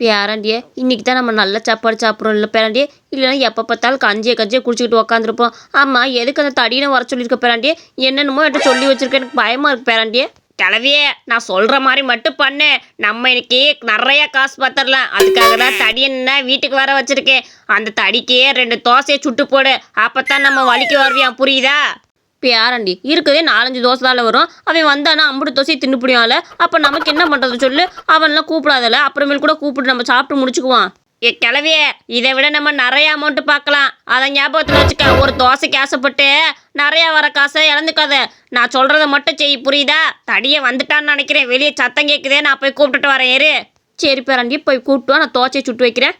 பேரண்டியே இன்றைக்கி தான் நம்ம நல்ல சாப்பாடு சாப்பிட்றோம். இல்லை பேராண்டியே இல்லைன்னா எப்போ பார்த்தாலும் கஞ்சியை கஞ்சியை குடிச்சிக்கிட்டு உக்காந்துருப்போம். ஆமாம் எதுக்கு அந்த தடியை வர சொல்லியிருக்க பேராண்டியே? என்னென்னமோ என்கிட்ட சொல்லி வச்சுருக்கேன் எனக்கு பயமாக இருக்குது பேராண்டியே. கிளவியே நான் சொல்கிற மாதிரி மட்டும் பண்ணு. நம்ம இன்னைக்கு நிறைய காசு பார்த்துடலாம் அதுக்காக தான் தடி என்ன வீட்டுக்கு வர வச்சிருக்கேன். அந்த தடிக்கே ரெண்டு தோசையை சுட்டு போடு. அப்போ தான் நம்ம வலிக்கு வருவியான் புரியுதா? பேரண்டி. இருக்குதே நாலஞ்சு தோசை தான் வரும். அவன் வந்தானா அம்புடு தோசையை தின்னுப்பிடியால அப்போ நமக்கு என்ன பண்ணுறது சொல்லு? அவன்லாம் கூப்பிடாதல. அப்புறமேல் கூட கூப்பிட்டு நம்ம சாப்பிட்டு முடிச்சுக்குவான் ஏ கிளவியே இதை விட நம்ம நிறைய அமௌண்ட் பார்க்கலாம். அதை ஞாபகத்தில் வச்சுக்க. ஒரு தோசைக்கு ஆசைப்பட்டு நிறைய வர காசை இழந்துக்காத. நான் சொல்கிறத மட்டும் செய் புரியுதா? தடியே வந்துட்டான்னு நினைக்கிறேன். வெளியே சத்தம் கேட்குதே நான் போய் கூப்பிட்டுட்டு வரேன் ஏறு. சரி பேரண்டி போய் கூப்பிட்டு நான் தோசையை சுட்டு வைக்கிறேன்.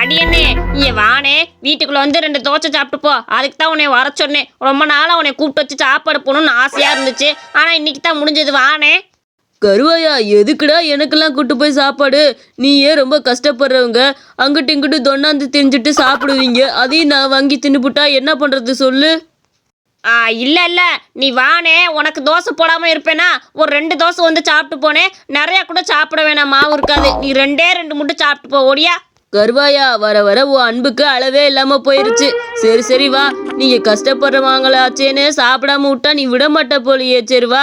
தடியண்ணே இங்க வானே வீட்டுக்குள்ள வந்து ரெண்டு தோசை சாப்பிட்டு போ அதுக்கு தான் உன்னை வர சொன்னேன். ரொம்ப நாளா உன்னை கூப்பிட்டு வச்சு சாப்பாடு போகணும்னு ஆசையா இருந்துச்சு. ஆனா இன்னைக்கு தான் முடிஞ்சது வானே கருவாயா எதுக்குடா எனக்கெல்லாம் கூட்டு போய் சாப்பாடு? நீ ஏன் ரொம்ப கஷ்டப்படுறவங்க. அங்கிட்டு இங்கிட்டு தொண்ணாந்து திரிஞ்சுட்டு சாப்பிடுவீங்க. அதையும் நான் வாங்கி தின்னுபுட்டா என்ன பண்றது சொல்லு? ஆ இல்ல இல்ல. நீ வானே உனக்கு தோசை போடாம இருப்பேனா? ஒரு ரெண்டு தோசை வந்து சாப்பிட்டு போனே நிறைய கூட சாப்பிட வேணாம் மாவு இருக்காது. நீ ரெண்டே ரெண்டு மட்டும் சாப்பிட்டு போ ஓடியா? கருவாயா வர வர உன் அன்புக்கு அளவே இல்லாம போயிருச்சு. சரி சரி வா. நீங்க கஷ்டப்படுறவாங்களாச்சேன்னு சாப்பிடாம விட்டா நீ விட மாட்ட போலியே. சரி வா.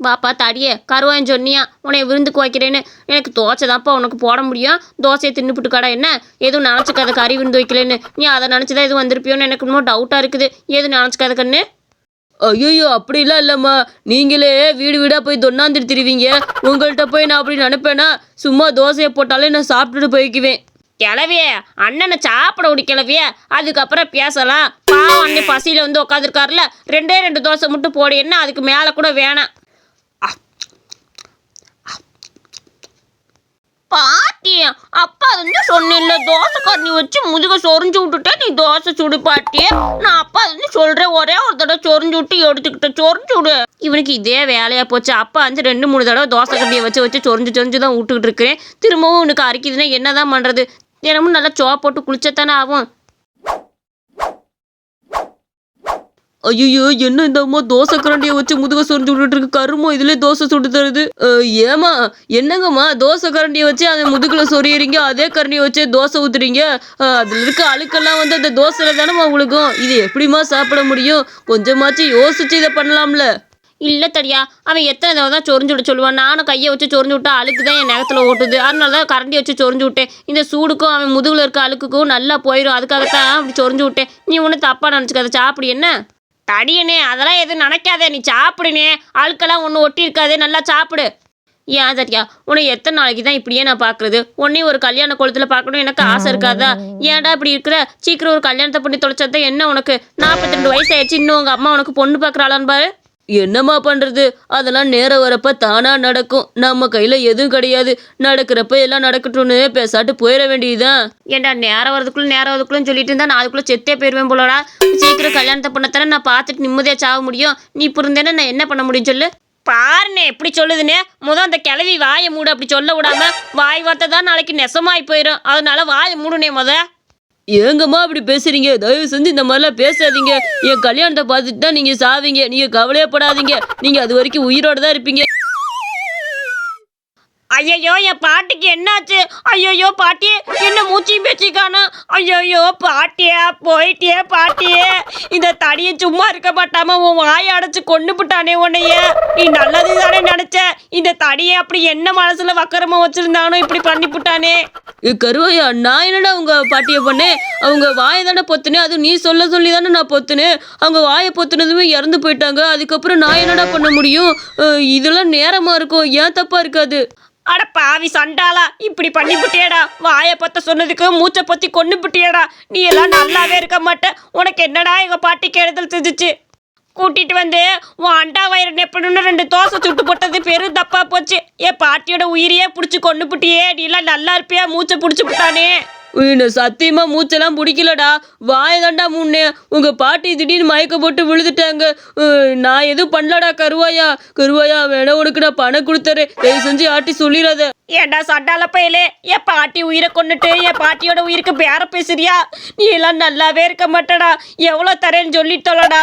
பாப்பா தடியே கருவாயன் சொன்னியா? உன்னை விருந்துக்கு வைக்கிறேன்னு எனக்கு தோசை தான்ப்பா உனக்கு போட முடியும். தோசையை தின்னுபிட்டு கடை என்ன? எதுவும் நினச்சிக்காத கறி விருந்து வைக்கலன்னு. நீ அதை நினச்சிதான் எதுவும் வந்திருப்பியோன்னு எனக்கு இன்னும் டவுட்டாக இருக்குது. எதுவும் நினச்சிக்காத கண்ணு? ஐயோ அப்படிலாம் இல்லைம்மா. நீங்களே வீடு வீடாக போய் தொண்ணாந்துட்டு திரிவீங்க. உங்கள்கிட்ட போய் நான் அப்படி நினைப்பேனா? சும்மா தோசையை போட்டாலே நான் சாப்பிட்டுட்டு போய்க்குவேன். கிளவியே அண்ணனை சாப்பிட விடு கிளவியே. அதுக்கப்புறம் பேசலாம். பாவம் அண்ணன் பசியில் வந்து உட்காந்துருக்காருல ரெண்டே ரெண்டு தோசை மட்டும் போடு என்ன? அதுக்கு மேலே கூட வேணாம். பாட்டி அப்பா வந்து சொன்னில்ல தோசை கண்ணி வச்சு முதுக சொரிஞ்சு விட்டுட்டே நீ தோசை சுடு பாட்டி. நான் அப்பா வந்து சொல்றேன் ஒரே ஒரு தடவை சொரிஞ்சு விட்டு எடுத்துக்கிட்ட சொரிஞ்சு விடு. இவனுக்கு இதே வேலையா போச்சு. அப்பா வந்து ரெண்டு மூணு தடவை தோசை கண்ணியை வச்சு வச்சு சொரிஞ்சு சொரிஞ்சு தான் விட்டுக்கிட்டு இருக்கிறேன். திரும்பவும் உனக்கு அரிக்குதுன்னா என்னதான் பண்றது? தினமும் நல்லா சோா போட்டு குளிச்சத்தானே ஆகும். ஐயோ என்ன இந்த அம்மா தோசை கரண்டியை வச்சு முதுக சொரிஞ்சு விட்டுட்டு இருக்கு கருமோ இதுல தோசை சுட்டு தருது. ஏமா ஏம்மா என்னங்கம்மா? தோசை கரண்டியை வச்சு அந்த முதுகுல சொரியறீங்க அதே கரண்டியை வச்சு தோசை ஊத்துறீங்க? அதுல இருக்க அழுக்கெல்லாம் வந்து அந்த தோசையில தானே உங்களுக்கும் இது எப்படிம்மா சாப்பிட முடியும்? கொஞ்சமாச்சும் யோசிச்சு இதை பண்ணலாம்ல. இல்லை தடியா அவன் எத்தனை தடவை தான் சொரிஞ்சு விட சொல்லுவான். நானும் கையை வச்சு சொரிஞ்சு விட்டா அழுக்கு தான் என் நேரத்தில் ஓட்டுது. அதனால தான் கரண்டி வச்சு சொரிஞ்சு விட்டேன். இந்த சூடுக்கும் அவன் முதுகில் இருக்க அழுக்குக்கும் நல்லா போயிடும் அதுக்காகத்தான் அப்படி சொரிஞ்சு விட்டேன். நீ ஒன்றும் தப்பாக நினச்சிக்காத. சாப்பிடு என்ன? தடியனே அதெல்லாம் எதுவும் நினைக்காத. நீ சாப்பிடுனே. அழுக்கெல்லாம் ஒன்றும் ஒட்டி இருக்காது. நல்லா சாப்பிடு. ஏன் சரியா உன்னை எத்தனை நாளைக்கு தான் இப்படியே நான் பார்க்குறது? உன்னையும் ஒரு கல்யாண குளத்தில் பார்க்கணும் எனக்கு ஆசை இருக்காதா? ஏன்டா இப்படி இருக்கிற? சீக்கிரம் ஒரு கல்யாணத்தை பண்ணி தொலைச்சா என்ன உனக்கு? நாற்பத்தி ரெண்டு வயசு ஆயிடுச்சு. இன்னும் உங்கள் அம்மா உனக்கு பொண்ணு பார்க்குறாளான்னு பாரு. என்னம்மா பண்ணுறது அதெல்லாம் நேரம் வரப்ப தானாக நடக்கும். நம்ம கையில் எதுவும் கிடையாது. நடக்கிறப்ப எல்லாம் நடக்கட்டும்னு பேசாட்டு போயிட வேண்டியதுதான். ஏன்டா நேரம் வரதுக்குள்ள நேரம் வரதுக்குள்ளன்னு சொல்லிட்டு இருந்தா நான் அதுக்குள்ளே செத்தே போயிடுவேன் போலடா. சீக்கிரம் கல்யாணத்தை பண்ணத்தானே நான் பார்த்துட்டு நிம்மதியாக சாக முடியும். நீ இப்போ இருந்தேன்னா நான் என்ன பண்ண முடியும் சொல்லு? பாருண்ணே எப்படி சொல்லுதுண்ணே முத அந்த கிளவி வாயை மூடு அப்படி சொல்ல விடாம வாய் வார்த்தை தான் நாளைக்கு நெசமாய் போயிடும் அதனால வாயை மூடுனே முத ஏங்கம்மா அப்படி பேசுறீங்க? தயவு செஞ்சு இந்த மாதிரிலாம் பேசாதீங்க. என் கல்யாணத்தை பார்த்துட்டு தான் நீங்க சாவீங்க. நீங்க கவலையே படாதீங்க நீங்க அது வரைக்கும் உயிரோடு தான் இருப்பீங்க. ஐயையோ என் பாட்டிக்கு என்னாச்சு? ஐயையோ பாட்டி என்ன மூச்சியும் பேச்சிக்கானா? ஐயையோ பாட்டியா போயிட்டியே பாட்டியே. இந்த தடியை சும்மா இருக்க மாட்டாம உன் வாயை அடைச்சு கொண்டு விட்டானே உன்னைய. நீ நல்லது தானே நினைச்ச? இந்த தடியை அப்படி என்ன மனசுல வக்கரமா வச்சிருந்தானோ இப்படி பண்ணி விட்டானே கருவாயா நான் என்னடா உங்க பாட்டியை பண்ணேன்? அவங்க வாயை தானே பொத்துனேன். அது நீ சொல்ல சொல்லி தானே நான் பொத்துனேன். அவங்க வாயை பொத்துனதுமே இறந்து போயிட்டாங்க. அதுக்கப்புறம் நான் என்னடா பண்ண முடியும்? இதெல்லாம் நேரமா இருக்கும். ஏன் தப்பா இருக்காது? அட பாவி சண்டாலா இப்படி பண்ணி விட்டியடா வாயை பத்த சொன்னதுக்கு மூச்சை பத்தி கொண்டு விட்டியடா நீ எல்லாம் நல்லாவே இருக்க மாட்ட. உனக்கு என்னடா எங்க பாட்டி கெடுதல் செஞ்சிச்சு? கூட்டிட்டு வந்து உன் அண்டா வயிறு நெப்பணும்னு ரெண்டு தோசை சுட்டு போட்டது பெரும் தப்பா போச்சு. என் பாட்டியோட உயிரையே பிடிச்சி கொண்டு புட்டியே நீ எல்லாம் நல்லா இருப்பியா? மூச்சை பிடிச்சி விட்டானே. உன்னை சத்தியமா மூச்செல்லாம் பிடிக்கலடா. வாயதாண்டா முன்னே உங்க பாட்டி திடீர்னு மயக்க போட்டு விழுந்துட்டாங்க. நான் எதுவும் பண்ணலடா கருவாயா. கருவாயா வேணா உனக்கு நான் பணம் கொடுத்துறேன் தயவு செஞ்சு ஆட்டி சொல்லிடாத. ஏண்டா சண்டால பயலே? என் பாட்டி உயிரை கொண்டுட்டு என் பாட்டியோட உயிருக்கு பேர பேசுறியா? நீ எல்லாம் நல்லாவே இருக்க மாட்டடா. எவ்வளோ தரேன்னு சொல்லிட்டோலடா.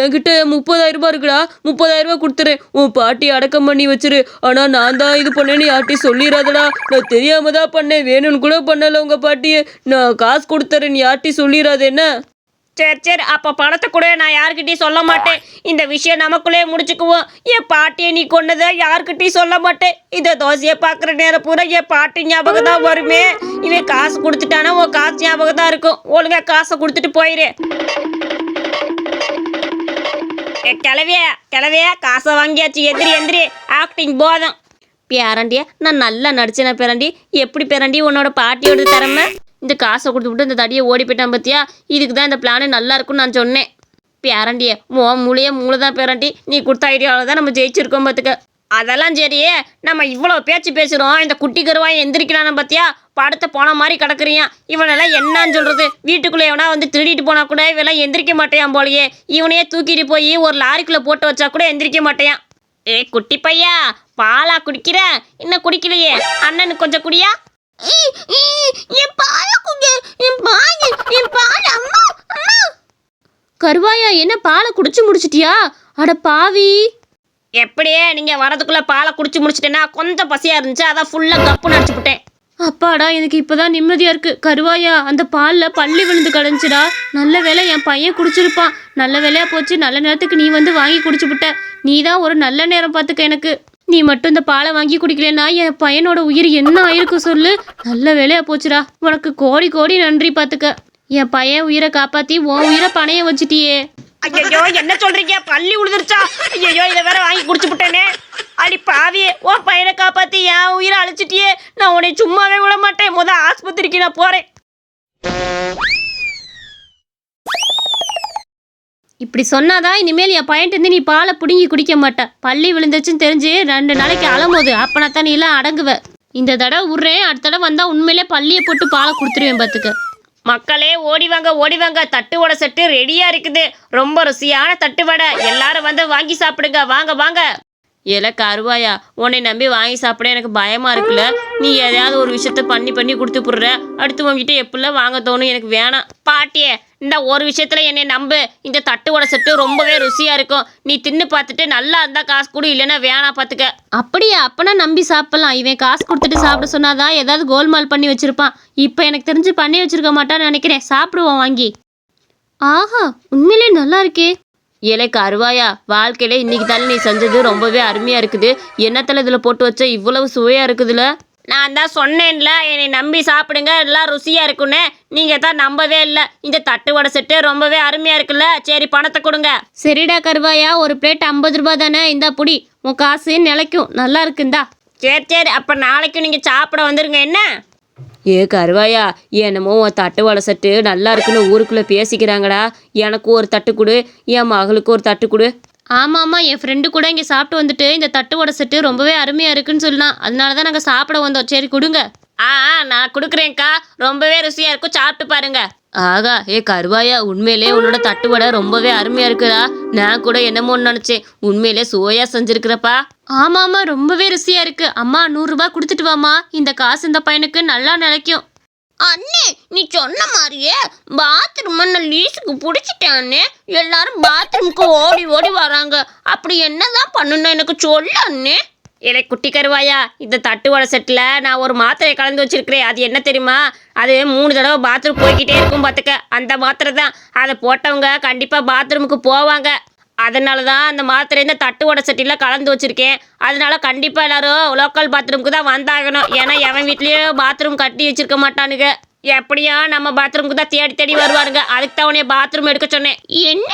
என்கிட்ட முப்பதாயிரம் ரூபாய் இருக்குடா. முப்பதாயிரம் ரூபாய் கொடுத்துறேன். உன் பாட்டி அடக்கம் பண்ணி வச்சிரு. ஆனா நான் தான் இது பண்ணேன்னு யார்ட்டையும் சொல்லிடாதடா நான் தெரியாம தான் பண்ணேன். வேணும்னு கூட பண்ணல உங்க பாட்டியை. நான் காசு கொடுத்துறேன்னு யார்ட்டையும் சொல்லிடாது என்ன? சரி சரி. அப்போ பணத்தை கூட நான் யாருக்கிட்டையும் சொல்ல மாட்டேன். இந்த விஷயம் நமக்குள்ளே முடிச்சுக்குவோம். என் பாட்டியை நீ கொண்டதை யாருக்கிட்டையும் சொல்ல மாட்டேன். இந்த தோசையை பார்க்குற நேரம் பூரா என் பாட்டி ஞாபகம் தான் வருமே. இவன் காசு கொடுத்துட்டானா உன் காசு ஞாபகம் தான் இருக்கும். ஒழுங்கா காசை கொடுத்துட்டு போயிரு. கிளவியா கிளவியா காசை வாங்கியாச்சு எந்திரி எந்திரி. ஆக்டிங் போதும். பேரண்டியா நான் நல்லா நடிச்சேனா பேரண்டி. எப்படி பேரண்டி உன்னோட பாட்டியோட திறமை? இந்த காசை கொடுத்துட்டு இந்த தடியை ஓடி போயிட்டான் பார்த்தியா இதுக்கு தான் இந்த பிளானே நல்லா இருக்கும்னு நான் சொன்னேன். பேரண்டியே மோ மூளையே மூளை தான் பேரண்டி. நீ கொடுத்த ஐடியாவில் தான் நம்ம ஜெயிச்சிருக்கோம் பார்த்துக்க அதெல்லாம் சரியே. நம்ம இவ்வளோ பேச்சு பேசுகிறோம் இந்த குட்டி கருவாய் எந்திரிக்கிறான பார்த்தியா படத்தை போன மாதிரி கிடக்குறியான் இவனெல்லாம் என்னன்னு சொல்கிறது வீட்டுக்குள்ளே எவனா வந்து திருடிட்டு போனா கூட இவெல்லாம் எந்திரிக்க மாட்டேயான் போலயே. இவனையே தூக்கிட்டு போய் ஒரு லாரிக்குள்ளே போட்டு வச்சா கூட எந்திரிக்க மாட்டேயான் ஏ குட்டி பையா பாலா குடிக்கிற? இன்னும் குடிக்கலையே. அண்ணனுக்கு கொஞ்சம் குடியா? கருவாயா என்ன பாலை குடிச்சு முடிச்சிட்டியா? அட பாவி. எப்படியே நீங்கள் வரதுக்குள்ளே பாலை குடிச்சு முடிச்சிட்டேன்னா கொஞ்சம் பசியாக இருந்துச்சு அதான் ஃபுல்லாக கப்பு நடிச்சு விட்டேன். அப்பாடா எனக்கு இப்பதான் நிம்மதியாக இருக்குது கருவாயா அந்த பாலில் பள்ளி விழுந்து கடைஞ்சிடா நல்ல வேலை என் பையன் குடிச்சிருப்பான். நல்ல வேலையாக போச்சு நல்ல நேரத்துக்கு நீ வந்து வாங்கி குடிச்சு விட்ட. நீ தான் ஒரு நல்ல நேரம் பார்த்துக்க எனக்கு. நீ மட்டும் இந்த பாலை வாங்கி குடிக்கலன்னா என் பையனோட உயிர் என்ன ஆயிருக்கும் சொல்லு. நல்ல வேலையாக போச்சுடா. உனக்கு கோடி கோடி நன்றி பார்த்துக்க. என் பையன் உயிரை காப்பாற்றி உன் உயிரை பணைய வச்சிட்டியே. ஐயோ என்ன சொல்றீங்க? பள்ளி உழுதுருச்சா? ஐயோ இதை வேற வாங்கி குடிச்சு விட்டேனே. அடி பாவியே ஓ பையனை காப்பாத்தி என் உயிரை அழிச்சிட்டியே. நான் உன்னை சும்மாவே விட மாட்டேன். முத ஆஸ்பத்திரிக்கு நான் போறேன். இப்படி சொன்னாதான் இனிமேல் என் பையன்ட்டு இருந்து நீ பாலை பிடுங்கி குடிக்க மாட்டேன் பள்ளி விழுந்துச்சுன்னு தெரிஞ்சு ரெண்டு நாளைக்கு அலம்போது. அப்பனா தான் நீ எல்லாம் அடங்குவ. இந்த தடவை விட்றேன் அடுத்த தடவை வந்தா உண்மையிலே பள்ளியை போட்டு பாலை கொடுத்துருவேன் பார்த்துக்க மக்களே ஓடிவாங்க ஓடிவாங்க. தட்டுவடை தட்டு வடை செட்டு ரெடியா இருக்குது. ரொம்ப ருசியான தட்டு வடை. எல்லாரும் வந்து வாங்கி சாப்பிடுங்க. வாங்க வாங்க. ஏல கருவாயா உன்னை நம்பி வாங்கி சாப்பிட எனக்கு பயமா இருக்குல்ல? நீ எதையாவது ஒரு விஷயத்த பண்ணி பண்ணி கொடுத்து போடுற. அடுத்து உங்ககிட்ட எப்படிலாம் வாங்க தோணும் எனக்கு வேணாம். பாட்டியே இந்த ஒரு விஷயத்துல என்னை நம்பு. இந்த தட்டு வடை செட்டு ரொம்பவே ருசியா இருக்கும். நீ தின்னு பார்த்துட்டு நல்லா இருந்தா காசு கொடு இல்லைன்னா வேணாம் பார்த்துக்க. அப்படியா? அப்பனா நம்பி சாப்பிடலாம். இவன் காசு கொடுத்துட்டு சாப்பிட சொன்னாதான் ஏதாவது கோல்மால் பண்ணி வச்சிருப்பான். இப்போ எனக்கு தெரிஞ்சு பண்ணி வச்சிருக்க மாட்டான்னு நினைக்கிறேன். சாப்பிடுவோம் வாங்கி. ஆஹா உண்மையிலே நல்லா இருக்கே. ஏலே கருவாயா வாழ்க்கையில இன்னைக்கு தானே நீ செஞ்சது? ரொம்பவே அருமையா இருக்குது. என்னத்துல இதுல போட்டு வச்ச? இவ்வளவு சுவையா இருக்குதுல. நான் தான் சொன்னேன்ல என்னை நம்பி சாப்பிடுங்க எல்லாம் ருசியா இருக்குன்னு நீங்க தான் நம்பவே இல்லை. இந்த தட்டு வடை செட்டு ரொம்பவே அருமையா இருக்குல்ல. சரி பணத்தை கொடுங்க. சரிடா கருவாயா ஒரு பிளேட் ஐம்பது ரூபாய் தானே? இந்தா புடி. உன் காசு நிலைக்கும். நல்லா இருக்குந்தா சரி சரி அப்ப நாளைக்கு நீங்க சாப்பிட வந்துருங்க என்ன? ஏ கருவாயா என்னமோ உன் தட்டு வடை நல்லா இருக்குன்னு ஊருக்குள்ளே பேசிக்கிறாங்கடா. எனக்கும் ஒரு தட்டு கொடு என் மகளுக்கு ஒரு தட்டு கொடு. ஆமாம் ஆமாம் என் ஃப்ரெண்டு கூட இங்கே சாப்பிட்டு வந்துட்டு இந்த தட்டு வடை செட்டு ரொம்பவே அருமையாக இருக்குன்னு சொல்லலாம் அதனால தான் நாங்கள் சாப்பிட வந்தோம். சரி கொடுங்க. ஆ ஆ, நான் கொடுக்குறேன்க்கா. ரொம்பவே ருசியா இருக்கும். சாப்பிட்டு பாருங்க. ஆகா ஏ கருவாயா உண்மையிலே உன்னோட தட்டு வடை ரொம்பவே அருமையாக இருக்குடா. நான் கூட என்னமோன்னு நினச்சேன். உண்மையிலே சுவையாக செஞ்சுருக்கிறப்பா. ஆமாம் ரொம்பவே ருசியாக இருக்கு. அம்மா நூறுரூபா கொடுத்துட்டு வாம்மா. இந்த காசு இந்த பையனுக்கு நல்லா நிலைக்கும். அண்ணே நீ சொன்ன மாதிரியே பாத்ரூம் நான் லீஸுக்கு பிடிச்சிட்டேன்னே எல்லாரும் பாத்ரூமுக்கு ஓடி ஓடி வராங்க. அப்படி என்னதான் பண்ணணும் எனக்கு சொல்லு அண்ணே. இல்லை குட்டி கருவாயா இந்த தட்டு வடை செட்டில் நான் ஒரு மாத்திரையை கலந்து வச்சிருக்கிறேன். அது என்ன தெரியுமா? அது மூணு தடவை பாத்ரூம் போய்கிட்டே இருக்கும் பார்த்துக்க அந்த மாத்திரை தான். அதை போட்டவங்க கண்டிப்பாக பாத்ரூமுக்கு போவாங்க. அதனால தான் அந்த மாத்திரை இந்த தட்டு வடை செட்டியில் கலந்து வச்சுருக்கேன். அதனால கண்டிப்பாக எல்லோரும் லோக்கல் பாத்ரூமுக்கு தான் வந்தாகணும். ஏன்னா எவன் வீட்லேயும் பாத்ரூம் கட்டி வச்சிருக்க மாட்டானுங்க. எப்படியா நம்ம பாத்ரூமுக்கு தான் தேடி தேடி வருவாருங்க அதுக்கு தான் உனைய பாத்ரூம் எடுக்க சொன்னேன். என்ன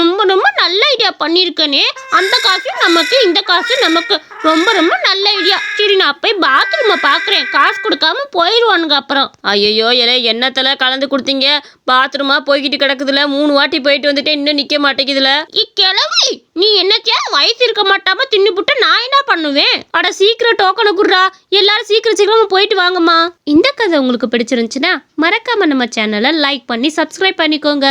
ரொம்ப ரொம்ப நல்ல ஐடியா பண்ணியிருக்கனே அந்த காசு நமக்கு இந்த காசு நமக்கு. ரொம்ப ரொம்ப நல்ல ஐடியா சரி நான் போய் பாத்ரூமை பார்க்குறேன் காசு கொடுக்காம போயிடுவானுங்க அப்புறம். ஐயோ ஏலே என்னத்தில் கலந்து கொடுத்தீங்க? பாத்ரூமா போய்கிட்டு கிடக்குதுல. மூணு வாட்டி போயிட்டு வந்துட்டு இன்னும் நிற்க மாட்டேங்குதுல. இக்கிழவி நீ என்னக்கே வயசு இருக்க மாட்டாம தின்னுபுட்ட நான் என்ன பண்ணுவேன்? அட சீக்கிரம் டோக்கனை குடுறா. எல்லாரும் சீக்கிரம் சீக்கிரமா போயிட்டு வாங்கம்மா. இந்த கதை உங்களுக்கு பிடிச்சிருந்துச்சுன்னா மறக்காம நம்ம சேனலை லைக் பண்ணி சப்ஸ்கிரைப் பண்ணிக்கோங்க.